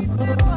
Thank you.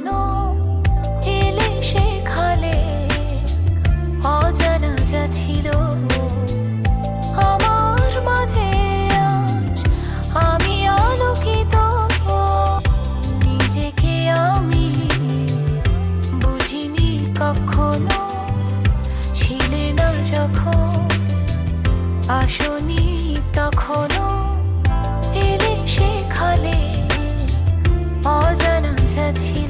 কখনো এলে সেখানে অজানা যা ছিল। আমার মাঝে আমি আলোকিত। নিজেকে আমি বুঝিনি কখনো, ছিলে না যখন, আসনি তখনো। এলে সেখানে অজানা যা ছিল।